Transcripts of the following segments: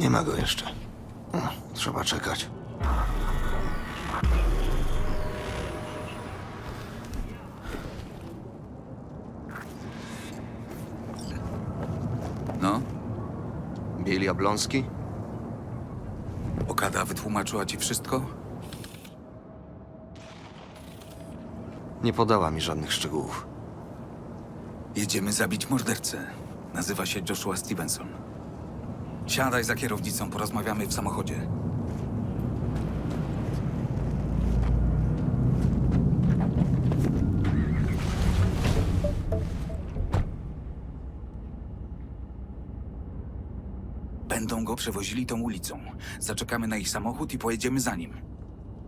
Nie ma go jeszcze. Trzeba czekać. No, Bieli Jablonski? Okada wytłumaczyła ci wszystko? Nie podała mi żadnych szczegółów. Jedziemy zabić mordercę. Nazywa się Joshua Stevenson. Siadaj za kierownicą, porozmawiamy w samochodzie. Będą go przewozili tą ulicą. Zaczekamy na ich samochód i pojedziemy za nim.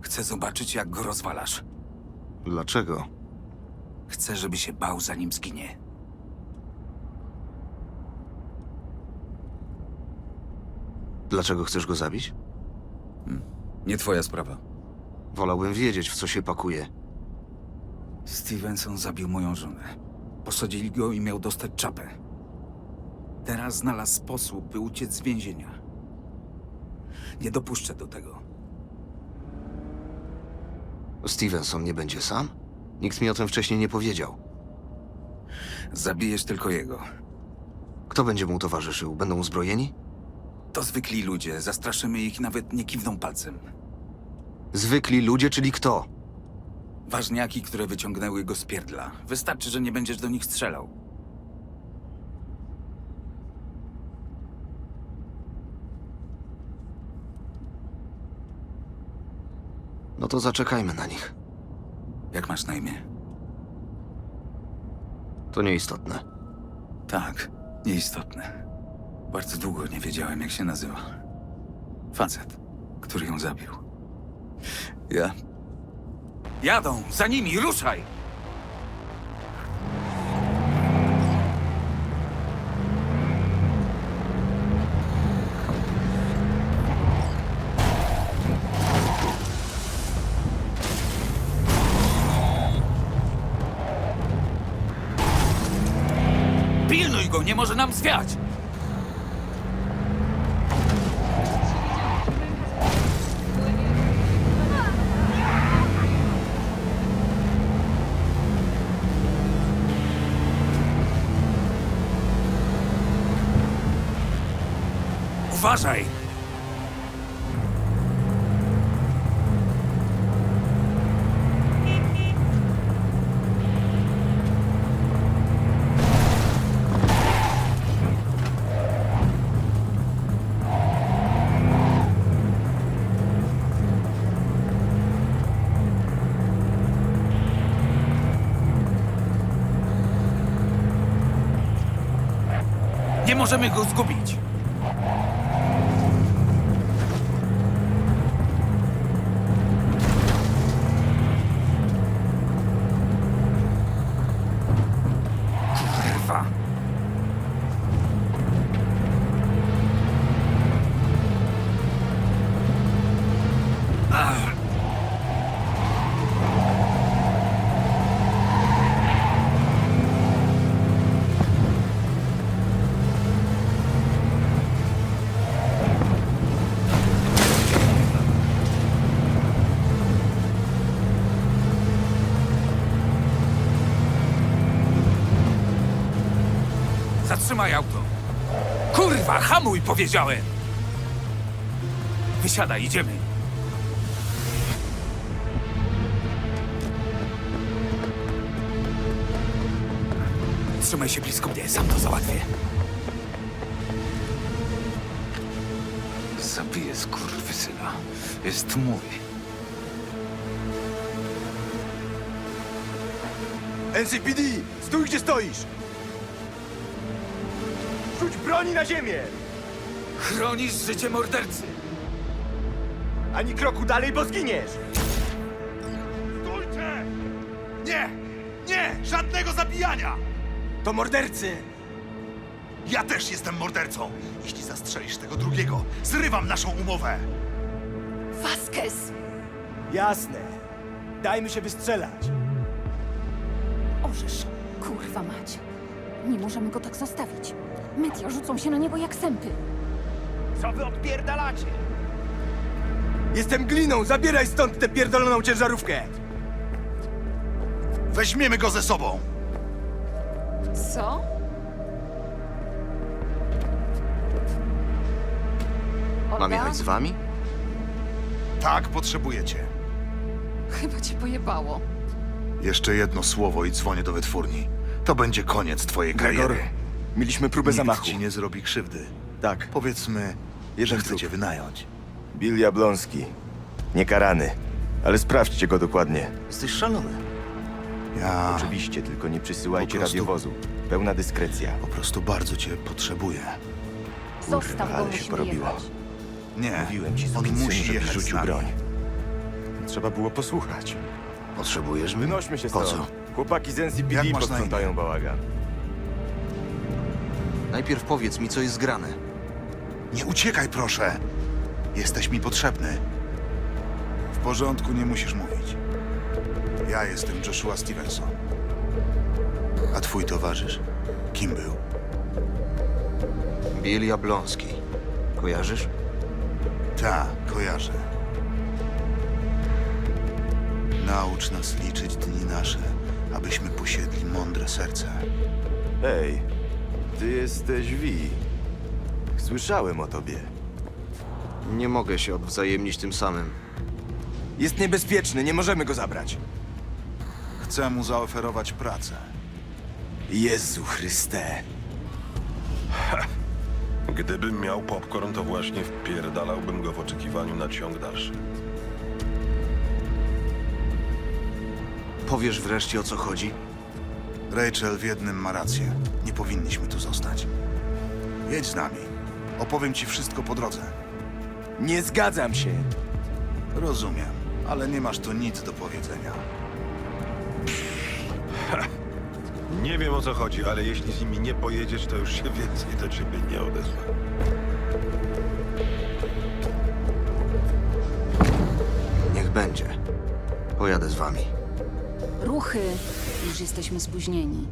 Chcę zobaczyć, jak go rozwalasz. Dlaczego? Chcę, żeby się bał, zanim zginie. Dlaczego chcesz go zabić? Nie twoja sprawa. Wolałbym wiedzieć, w co się pakuje. Stevenson zabił moją żonę. Posadzili go i miał dostać czapę. Teraz znalazł sposób, by uciec z więzienia. Nie dopuszczę do tego. Stevenson nie będzie sam? Nikt mi o tym wcześniej nie powiedział. Zabijesz tylko jego. Kto będzie mu towarzyszył? Będą uzbrojeni? To zwykli ludzie, zastraszymy ich, nawet nie kiwną palcem. Zwykli ludzie, czyli kto? Ważniaki, które wyciągnęły go z pierdla. Wystarczy, że nie będziesz do nich strzelał. No to zaczekajmy na nich. Jak masz na imię? To nieistotne. Tak, nieistotne. Bardzo długo nie wiedziałem, jak się nazywa. Facet, który ją zabił. Ja. Jadą! Za nimi! Ruszaj! Pilnuj go, nie może nam zwiać! Uważaj! Nie możemy go zgubić! Zatrzymaj auto! Kurwa, hamuj, powiedziałem! Wysiadaj, idziemy. Trzymaj się blisko mnie, sam to załatwię. Zabiję skurwysyna. Jest mój. NCPD! Stój gdzie stoisz! Rzuć broni na ziemię! Chronisz życie mordercy! Ani kroku dalej, bo zginiesz! Stójcie! Nie! Nie! Żadnego zabijania! To mordercy! Ja też jestem mordercą! Jeśli zastrzelisz tego drugiego, zrywam naszą umowę! Vasquez! Jasne. Dajmy się wystrzelać. Orzesz, kurwa mać. Nie możemy go tak zostawić. Media rzucą się na niego jak sępy. Co wy odpierdalacie? Jestem gliną, zabieraj stąd tę pierdoloną ciężarówkę! Weźmiemy go ze sobą! Co? Mam Olga? jechać z wami? Tak, potrzebujecie. Chyba cię pojebało. Jeszcze jedno słowo i dzwonię do wytwórni. To będzie koniec twojej Gregor, kariery. mieliśmy próbę Nikt zamachu. ci nie zrobi krzywdy. Tak, Powiedzmy, że Jeden chcecie trup. wynająć. Bill Jablonski. Niekarany. Ale sprawdźcie go dokładnie. Jesteś szalony. Ja Oczywiście, tylko nie przysyłajcie Po prostu- radiowozu. Pełna dyskrecja. po prostu bardzo cię potrzebuję. Zostaw go, ale się musimy porobiło. jechać. Nie, Mówiłem ci, on musi żebyś jechać z rzucił nami. broń. Trzeba było posłuchać. Potrzebujesz mnie? Wynośmy się Po stąd. co? Chłopaki z NCPD Jak masz na posprzątają bałagan. Najpierw powiedz mi, co jest grane. Nie uciekaj, proszę. Jesteś mi potrzebny. W porządku, nie musisz mówić. Ja jestem Joshua Stevenson. A twój towarzysz? Kim był? Bill Jablonski. Kojarzysz? Ta, kojarzę. Naucz nas liczyć dni nasze, abyśmy posiedli mądre serce. Hej, ty jesteś Vi. Słyszałem o tobie. Nie mogę się odwzajemnić tym samym. Jest niebezpieczny, nie możemy go zabrać. Chcę mu zaoferować pracę. Jezu Chryste. Gdybym miał popcorn, to właśnie wpierdalałbym go w oczekiwaniu na ciąg dalszy. Powiesz wreszcie, o co chodzi? Rachel w jednym ma rację. Nie powinniśmy tu zostać. Jedź z nami. Opowiem ci wszystko po drodze. Nie zgadzam się. Rozumiem, ale nie masz tu nic do powiedzenia. Nie wiem o co chodzi, ale jeśli z nimi nie pojedziesz, to już się więcej do ciebie nie odezwę. Niech będzie. Pojadę z wami. Ruchy. Już jesteśmy spóźnieni.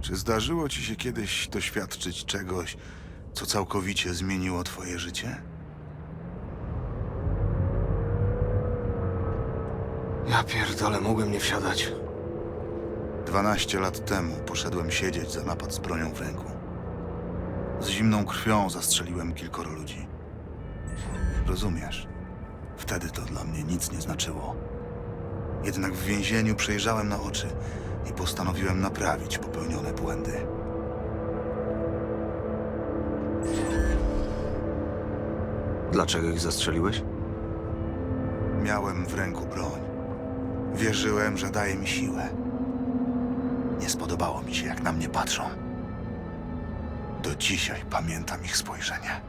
Czy zdarzyło ci się kiedyś doświadczyć czegoś, co całkowicie zmieniło twoje życie? Ja pierdolę, mogłem nie wsiadać. 12 lat temu poszedłem siedzieć za napad z bronią w ręku. Z zimną krwią zastrzeliłem kilkoro ludzi. Rozumiesz? Wtedy to dla mnie nic nie znaczyło. Jednak w więzieniu przejrzałem na oczy i postanowiłem naprawić popełnione błędy. Dlaczego ich zastrzeliłeś? Miałem w ręku broń. Wierzyłem, że daje mi siłę. Nie spodobało mi się, jak na mnie patrzą. Do dzisiaj pamiętam ich spojrzenie.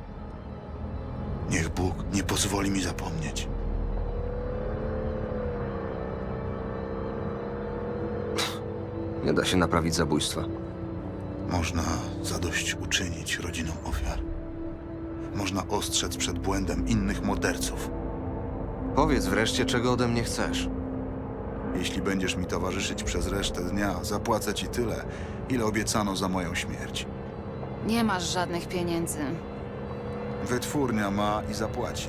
Niech Bóg nie pozwoli mi zapomnieć. Nie da się naprawić zabójstwa. Można zadośćuczynić rodzinom ofiar. Można ostrzec przed błędem innych morderców. Powiedz wreszcie, czego ode mnie chcesz. Jeśli będziesz mi towarzyszyć przez resztę dnia, zapłacę ci tyle, ile obiecano za moją śmierć. Nie masz żadnych pieniędzy. Wytwórnia ma i zapłaci.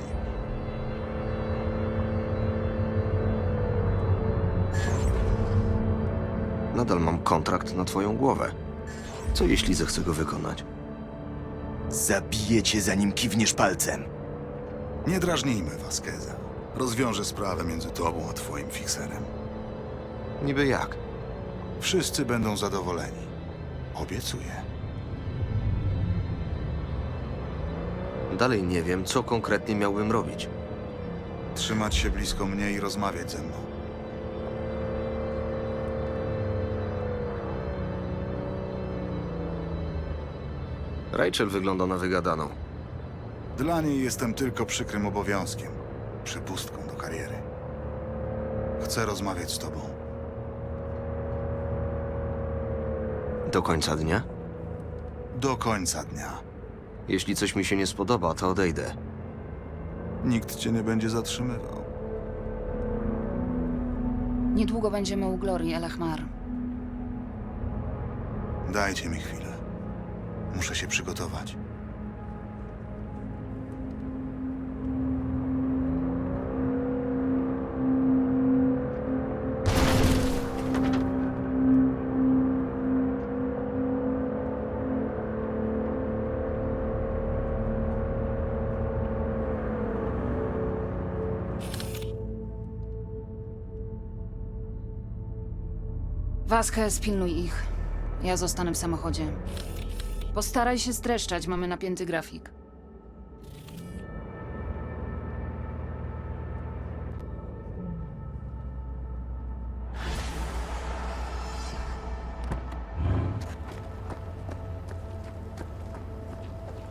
Nadal mam kontrakt na twoją głowę. Co jeśli zechcę go wykonać? Zabiję cię, zanim kiwniesz palcem. Nie drażnijmy Vasqueza. Rozwiążę sprawę między tobą a twoim fikserem. Niby jak? Wszyscy będą zadowoleni. Obiecuję. Dalej nie wiem, co konkretnie miałbym robić. Trzymać się blisko mnie i rozmawiać ze mną. Rachel wygląda na wygadaną. Dla niej jestem tylko przykrym obowiązkiem, przepustką do kariery. Chcę rozmawiać z tobą. Do końca dnia? Do końca dnia. Jeśli coś mi się nie spodoba, to odejdę. Nikt cię nie będzie zatrzymywał. Niedługo będziemy u Glorii Elachmar. Dajcie mi chwilę. Muszę się przygotować. Vasquez, pilnuj ich. Ja zostanę w samochodzie. Postaraj się streszczać, mamy napięty grafik.